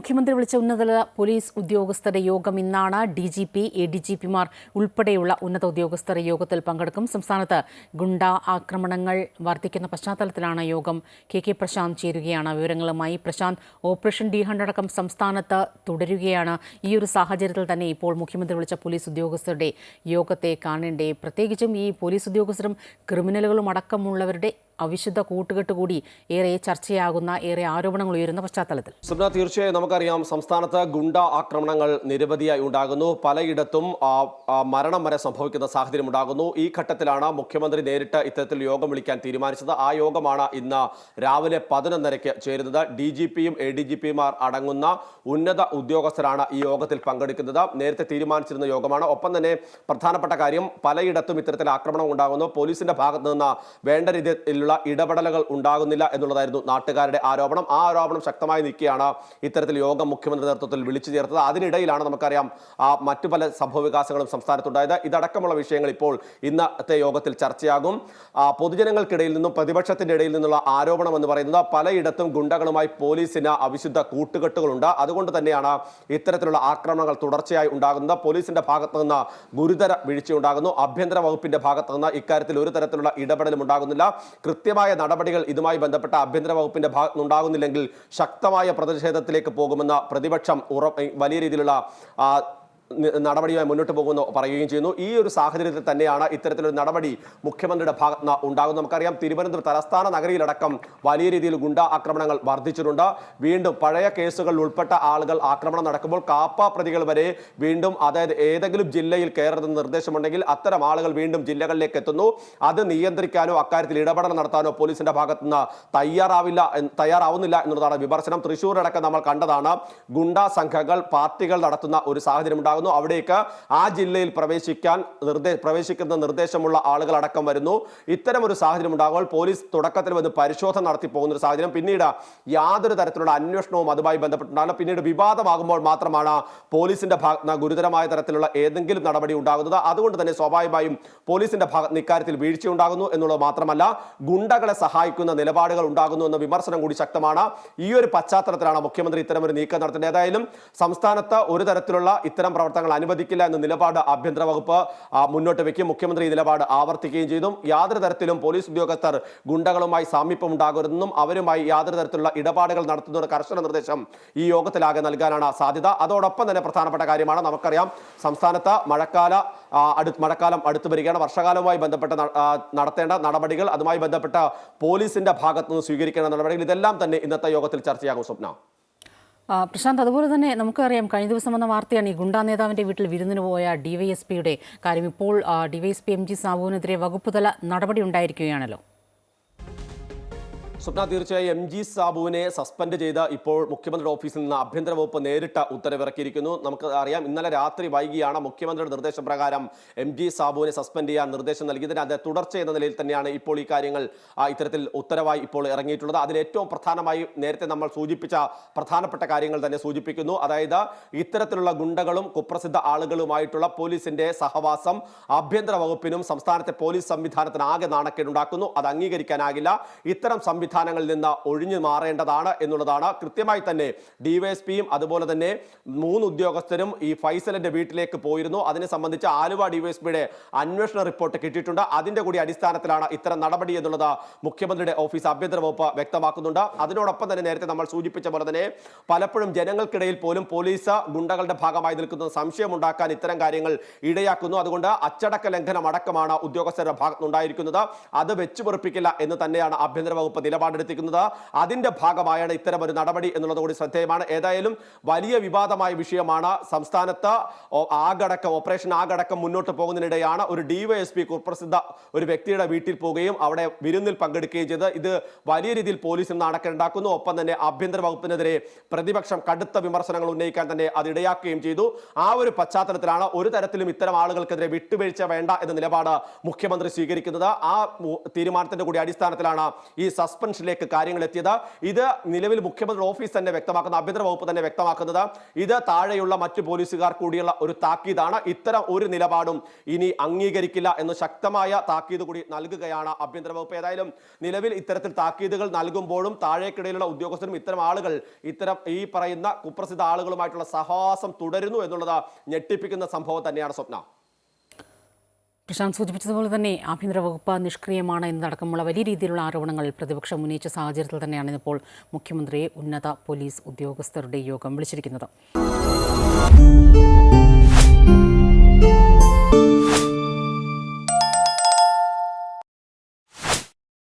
മുഖ്യമന്ത്രി വിളിച്ച ഉന്നതതല പോലീസ് ഉദ്യോഗസ്ഥരുടെ യോഗം ഇന്നാണ്. D G P A D G പിമാർ ഉൾപ്പെടെയുള്ള ഉന്നത ഉദ്യോഗസ്ഥർ യോഗത്തിൽ പങ്കെടുക്കും. സംസ്ഥാനത്ത് ഗുണ്ട ആക്രമണങ്ങൾ വർദ്ധിക്കുന്ന പശ്ചാത്തലത്തിലാണ് യോഗം. കെ കെ പ്രശാന്ത് ചേരുകയാണ്. വിവരങ്ങളുമായി പ്രശാന്ത് ഓപ്പറേഷൻ ഡി ഹണ്ട് അടക്കം സംസ്ഥാനത്ത് തുടരുകയാണ്. ഈ ഒരു സാഹചര്യത്തിൽ തന്നെ ഇപ്പോൾ മുഖ്യമന്ത്രി വിളിച്ച പോലീസ് ഉദ്യോഗസ്ഥരുടെ യോഗത്തെ കാണേണ്ടേ. പ്രത്യേകിച്ചും ഈ പോലീസ് ഉദ്യോഗസ്ഥരും ക്രിമിനലുകളും അടക്കമുള്ളവരുടെ അവിശുദ്ധ കൂട്ടുകെട്ട് കൂടി ഏറെ ചർച്ചയാകുന്ന ഏറെ ആരോപണങ്ങൾ ഉയരുന്ന പശ്ചാത്തലത്തിൽ. സ്വപ്ന തീർച്ചയായും നമുക്കറിയാം സംസ്ഥാനത്ത് ഗുണ്ട ആക്രമണങ്ങൾ നിരവധിയായി ഉണ്ടാകുന്നു. പലയിടത്തും മരണം വരെ സംഭവിക്കുന്ന സാഹചര്യം ഉണ്ടാകുന്നു. ഈ ഘട്ടത്തിലാണ് മുഖ്യമന്ത്രി നേരിട്ട് ഇത്തരത്തിൽ യോഗം വിളിക്കാൻ തീരുമാനിച്ചത്. ആ യോഗമാണ് ഇന്ന് രാവിലെ പതിനൊന്നരയ്ക്ക് ചേരുന്നത്. ഡി ജി പിയും എ ഡി ജി പിമാർ അടങ്ങുന്ന ഉന്നത ഉദ്യോഗസ്ഥരാണ് ഈ യോഗത്തിൽ പങ്കെടുക്കുന്നത്. നേരത്തെ തീരുമാനിച്ചിരുന്ന യോഗമാണ്. ഒപ്പം തന്നെ പ്രധാനപ്പെട്ട കാര്യം പലയിടത്തും ഇത്തരത്തിൽ ആക്രമണം ഉണ്ടാകുന്നു. പോലീസിന്റെ ഭാഗത്ത് നിന്ന് വേണ്ട രീതിയിലുള്ള ഇടപെടലുകൾ ഉണ്ടാകുന്നില്ല എന്നുള്ളതായിരുന്നു നാട്ടുകാരുടെ ആരോപണം. ആ ആരോപണം ശക്തമായി നിൽക്കുകയാണ് ഇത്തരത്തിൽ യോഗം മുഖ്യമന്ത്രി നേതൃത്വത്തിൽ വിളിച്ചു ചേർത്തത്. അതിനിടയിലാണ് നമുക്കറിയാം ആ മറ്റു പല സംഭവ വികാസങ്ങളും സംസ്ഥാനത്തുണ്ടായത്. ഇതടക്കമുള്ള വിഷയങ്ങൾ ഇപ്പോൾ ഇന്നത്തെ യോഗത്തിൽ ചർച്ചയാകും. പൊതുജനങ്ങൾക്കിടയിൽ നിന്നും പ്രതിപക്ഷത്തിന്റെ ഇടയിൽ നിന്നുള്ള ആരോപണം എന്ന് പറയുന്നത് പലയിടത്തും ഗുണ്ടകളുമായി പോലീസിന് അവിശുദ്ധ കൂട്ടുകെട്ടുകളുണ്ട്. അതുകൊണ്ട് തന്നെയാണ് ഇത്തരത്തിലുള്ള ആക്രമണങ്ങൾ തുടർച്ചയായി ഉണ്ടാകുന്നത്. പോലീസിന്റെ ഭാഗത്ത് നിന്ന് ഗുരുതര വീഴ്ചയുണ്ടാകുന്നു. ആഭ്യന്തര വകുപ്പിന്റെ ഭാഗത്ത് നിന്ന് ഇക്കാര്യത്തിൽ ഒരു തരത്തിലുള്ള ഇടപെടലും ഉണ്ടാകുന്നില്ല. കൃത്യമായ നടപടികൾ ഇതുമായി ബന്ധപ്പെട്ട ആഭ്യന്തര വകുപ്പിന്റെ ഭാഗത്തുനിന്നുണ്ടാകുന്നില്ലെങ്കിൽ ശക്തമായ പ്രതിഷേധത്തിലേക്ക് പോകുമെന്ന പ്രതിപക്ഷം ഉറ വലിയ രീതിയിലുള്ള നടപടിയുമായി മുന്നോട്ട് പോകുമെന്ന് പറയുകയും ചെയ്യുന്നു. ഈ ഒരു സാഹചര്യത്തിൽ തന്നെയാണ് ഇത്തരത്തിലൊരു നടപടി മുഖ്യമന്ത്രിയുടെ ഭാഗത്ത് ഉണ്ടാകുന്നത്. നമുക്കറിയാം തിരുവനന്തപുരം തലസ്ഥാന നഗരിയിലടക്കം വലിയ രീതിയിൽ ഗുണ്ട ആക്രമണങ്ങൾ വർദ്ധിച്ചിട്ടുണ്ട്. വീണ്ടും പഴയ കേസുകളിൽ ഉൾപ്പെട്ട ആളുകൾ ആക്രമണം നടക്കുമ്പോൾ കാപ്പ പ്രതികൾ വരെ വീണ്ടും അതായത് ഏതെങ്കിലും ജില്ലയിൽ കയറരുതെന്ന് നിർദ്ദേശമുണ്ടെങ്കിൽ അത്തരം ആളുകൾ വീണ്ടും ജില്ലകളിലേക്ക് എത്തുന്നു. അത് നിയന്ത്രിക്കാനോ അക്കാര്യത്തിൽ ഇടപെടൽ നടത്താനോ പോലീസിന്റെ ഭാഗത്ത് നിന്ന് തയ്യാറാവില്ല തയ്യാറാവുന്നില്ല എന്നുള്ളതാണ് വിമർശനം. തൃശ്ശൂരടക്കം നമ്മൾ കണ്ടതാണ് ഗുണ്ട സംഘങ്ങൾ പാർട്ടികൾ നടത്തുന്ന ഒരു സാഹചര്യം ഉണ്ടാകുന്നു. അവിടേക്ക് ആ ജില്ലയിൽ പ്രവേശിക്കാൻ നിർദ്ദേ പ്രവേശിക്കുന്ന നിർദ്ദേശമുള്ള ആളുകൾ അടക്കം വരുന്നു. ഇത്തരം ഒരു സാഹചര്യം ഉണ്ടാകുമ്പോൾ പോലീസ് തുടക്കത്തിൽ വന്ന് പരിശോധന നടത്തി പോകുന്ന ഒരു സാഹചര്യം. പിന്നീട് യാതൊരു തരത്തിലുള്ള അന്വേഷണവും അതുമായി ബന്ധപ്പെട്ടുണ്ടാകും പിന്നീട് വിവാദമാകുമ്പോൾ മാത്രമാണ് പോലീസിന്റെ ഭാഗത്ത് ഗുരുതരമായ തരത്തിലുള്ള ഏതെങ്കിലും നടപടി ഉണ്ടാകുന്നത്. അതുകൊണ്ട് തന്നെ സ്വാഭാവികമായും പോലീസിന്റെ ഭാഗത്ത് ഇക്കാര്യത്തിൽ വീഴ്ച ഉണ്ടാകുന്നു എന്നുള്ളത് മാത്രമല്ല ഗുണ്ടകളെ സഹായിക്കുന്ന നിലപാടുകൾ ഉണ്ടാകുന്നു എന്ന വിമർശനം കൂടി ശക്തമാണ്. ഈ ഒരു പശ്ചാത്തലത്തിലാണ് മുഖ്യമന്ത്രി ഇത്തരം ഒരു നീക്കം നടത്തുന്നത് ഏതായാലും സംസ്ഥാനത്ത് ഒരു തരത്തിലുള്ള ഇത്തരം പ്രവർത്തനങ്ങൾ അനുവദിക്കില്ല എന്ന നിലപാട് ആഭ്യന്തര വകുപ്പ് മുന്നോട്ട് വെക്കും. മുഖ്യമന്ത്രി ഈ നിലപാട് ആവർത്തിക്കുകയും ചെയ്തു. യാതൊരു തരത്തിലും പോലീസ് ഉദ്യോഗസ്ഥർ ഗുണ്ടകളുമായി സാമീപ്യം ഉണ്ടാകരുതെന്നും അവരുമായി യാതൊരു തരത്തിലുള്ള ഇടപാടുകൾ നടത്തുന്ന കർശന നിർദ്ദേശം ഈ യോഗത്തിലാകെ നൽകാനാണ് സാധ്യത. അതോടൊപ്പം തന്നെ പ്രധാനപ്പെട്ട കാര്യമാണ് നമുക്കറിയാം. സംസ്ഥാനത്ത് മഴക്കാല അടു മഴക്കാലം അടുത്തു വരികയാണ്. വർഷകാലവുമായി ബന്ധപ്പെട്ട നടത്തേണ്ട നടപടികൾ അതുമായി ബന്ധപ്പെട്ട പോലീസിന്റെ ഭാഗത്തുനിന്ന് സ്വീകരിക്കേണ്ട നടപടികൾ ഇതെല്ലാം തന്നെ ഇന്നത്തെ യോഗത്തിൽ ചർച്ചയാകും. സ്വപ്ന. പ്രശാന്ത് അതുപോലെ തന്നെ നമുക്കറിയാം കഴിഞ്ഞ ദിവസം വന്ന വാർത്തയാണ് ഈ ഗുണ്ടാ നേതാവിന്റെ വീട്ടിൽ വിരുന്നിന് പോയ ഡിവൈഎസ്പിയുടെ കാര്യം. ഇപ്പോൾ ഡിവൈഎസ്പി എം ജി സാബുവിനെതിരെ വകുപ്പ് തല നടപടി ഉണ്ടായിരിക്കുകയാണല്ലോ. സ്വപ്ന തീർച്ചയായും എം ജി സാബുവിനെ സസ്പെൻഡ് ചെയ്ത ഇപ്പോൾ മുഖ്യമന്ത്രിയുടെ ഓഫീസിൽ നിന്ന് ആഭ്യന്തര വകുപ്പ് നേരിട്ട ഉത്തരവിറക്കിയിരിക്കുന്നു. നമുക്ക് അറിയാം ഇന്നലെ രാത്രി വൈകിയാണ് മുഖ്യമന്ത്രിയുടെ നിർദ്ദേശപ്രകാരം എം ജി സാബുവിനെ സസ്പെൻഡ് ചെയ്യാൻ നിർദ്ദേശം നൽകിയതിന് അത് തുടർച്ച എന്ന നിലയിൽ തന്നെയാണ് ഇപ്പോൾ ഈ കാര്യങ്ങൾ ഇത്തരത്തിൽ ഉത്തരവായി ഇപ്പോൾ ഇറങ്ങിയിട്ടുള്ളത്. അതിൽ ഏറ്റവും പ്രധാനമായി നേരത്തെ നമ്മൾ സൂചിപ്പിച്ച പ്രധാനപ്പെട്ട കാര്യങ്ങൾ തന്നെ സൂചിപ്പിക്കുന്നു. അതായത് ഇത്തരത്തിലുള്ള ഗുണ്ടകളും കുപ്രസിദ്ധ ആളുകളുമായിട്ടുള്ള പോലീസിന്റെ സഹവാസം ആഭ്യന്തര വകുപ്പിനും സംസ്ഥാനത്തെ പോലീസ് സംവിധാനത്തിന് ആകെ നാണക്കേടുണ്ടാക്കുന്നു. അത് അംഗീകരിക്കാനാകില്ല. ഇത്തരം സംവിധാനങ്ങളിൽ നിന്ന് ഒഴിഞ്ഞു മാറേണ്ടതാണ് എന്നുള്ളതാണ് കൃത്യമായി തന്നെ ഡിവൈഎസ്പിയും അതുപോലെ തന്നെ മൂന്ന് ഉദ്യോഗസ്ഥരും ഈ ഫൈസലിന്റെ വീട്ടിലേക്ക് പോയിരുന്നു. അതിനെ സംബന്ധിച്ച് ആലുവ ഡിവൈഎസ്പിയുടെ അന്വേഷണ റിപ്പോർട്ട് കിട്ടിയിട്ടുണ്ട്. അതിന്റെ കൂടി അടിസ്ഥാനത്തിലാണ് ഇത്തരം നടപടി എന്നുള്ളത് മുഖ്യമന്ത്രിയുടെ ഓഫീസ് ആഭ്യന്തര വകുപ്പ് വ്യക്തമാക്കുന്നുണ്ട്. അതിനോടൊപ്പം തന്നെ നേരത്തെ നമ്മൾ സൂചിപ്പിച്ച പോലെ തന്നെ പലപ്പോഴും ജനങ്ങൾക്കിടയിൽ പോലും പോലീസ് ഗുണ്ടകളുടെ ഭാഗമായി നിൽക്കുന്ന സംശയമുണ്ടാക്കാൻ ഇത്തരം കാര്യങ്ങൾ ഇടയാക്കുന്നു. അതുകൊണ്ട് അച്ചടക്ക ലംഘനം അടക്കമാണ് ഉദ്യോഗസ്ഥരുടെ ഭാഗത്തുനിന്നുണ്ടായിരിക്കുന്നത്. അത് വെച്ചുപൊറിപ്പിക്കില്ല എന്ന് തന്നെയാണ് ആഭ്യന്തര വകുപ്പ് നിലപാടെടുത്തിരിക്കുന്നത്. അതിന്റെ ഭാഗമായാണ് ഇത്തരം ഒരു നടപടി എന്നുള്ളത് കൂടി ശ്രദ്ധേയമാണ്. ഏതായാലും വലിയ വിവാദമായ വിഷയമാണ്. സംസ്ഥാനത്ത് ആകടക്കം ഓപ്പറേഷൻ ആഗടക്കം മുന്നോട്ട് പോകുന്നതിനിടെയാണ് ഒരു ഡിവൈഎസ്പി കുപ്രസിദ്ധ ഒരു വ്യക്തിയുടെ വീട്ടിൽ പോവുകയും അവിടെ വിരുന്നിൽ പങ്കെടുക്കുകയും ചെയ്ത് ഇത് വലിയ രീതിയിൽ പോലീസിന് നാണക്കേണ്ടാക്കുന്നു ഒപ്പം തന്നെ ആഭ്യന്തര വകുപ്പിനെതിരെ പ്രതിപക്ഷം കടുത്ത വിമർശനങ്ങൾ ഉന്നയിക്കാൻ തന്നെ അത് ഇടയാക്കുകയും ചെയ്തു. ആ ഒരു പശ്ചാത്തലത്തിലാണ് ഒരു തരത്തിലും ഇത്തരം ആളുകൾക്കെതിരെ വിട്ടുവീഴ്ച വേണ്ട എന്ന നിലപാട് മുഖ്യമന്ത്രി സ്വീകരിക്കുന്നത്. ആ തീരുമാനത്തിന്റെ കൂടി അടിസ്ഥാനത്തിലാണ് ഈ സസ്പെൻഡ് സസ്പെൻഷനിലേക്ക് കാര്യങ്ങൾ എത്തിയത് ഇത് നിലവിൽ മുഖ്യമന്ത്രി ഓഫീസ് തന്നെ വ്യക്തമാക്കുന്ന ആഭ്യന്തര വകുപ്പ് തന്നെ വ്യക്തമാക്കുന്നത്. ഇത് താഴെയുള്ള മറ്റു പോലീസുകാർ കൂടിയുള്ള ഒരു താക്കീതാണ്. ഇത്തരം ഒരു നിലപാടും ഇനി അംഗീകരിക്കില്ല എന്ന് ശക്തമായ താക്കീത് കൂടി നൽകുകയാണ് ആഭ്യന്തര വകുപ്പ്. ഏതായാലും നിലവിൽ ഇത്തരത്തിൽ താക്കീതുകൾ നൽകുമ്പോഴും താഴേക്കിടയിലുള്ള ഉദ്യോഗസ്ഥരും ഇത്തരം ആളുകൾ ഇത്തരം ഈ പറയുന്ന കുപ്രസിദ്ധ ആളുകളുമായിട്ടുള്ള സഹവാസം തുടരുന്നു എന്നുള്ളത് ഞെട്ടിപ്പിക്കുന്ന സംഭവം തന്നെയാണ് സ്വപ്ന. പ്രശാന്ത് സൂചിപ്പിച്ചതുപോലെ തന്നെ ആഭ്യന്തര വകുപ്പ് നിഷ്ക്രിയമാണ് എന്നതടക്കമുള്ള വലിയ രീതിയിലുള്ള ആരോപണങ്ങൾ പ്രതിപക്ഷം ഉന്നയിച്ച സാഹചര്യത്തിൽ തന്നെയാണ് ഇപ്പോൾ മുഖ്യമന്ത്രിയെ ഉന്നത പോലീസ് ഉദ്യോഗസ്ഥരുടെ യോഗം വിളിച്ചിരിക്കുന്നത്.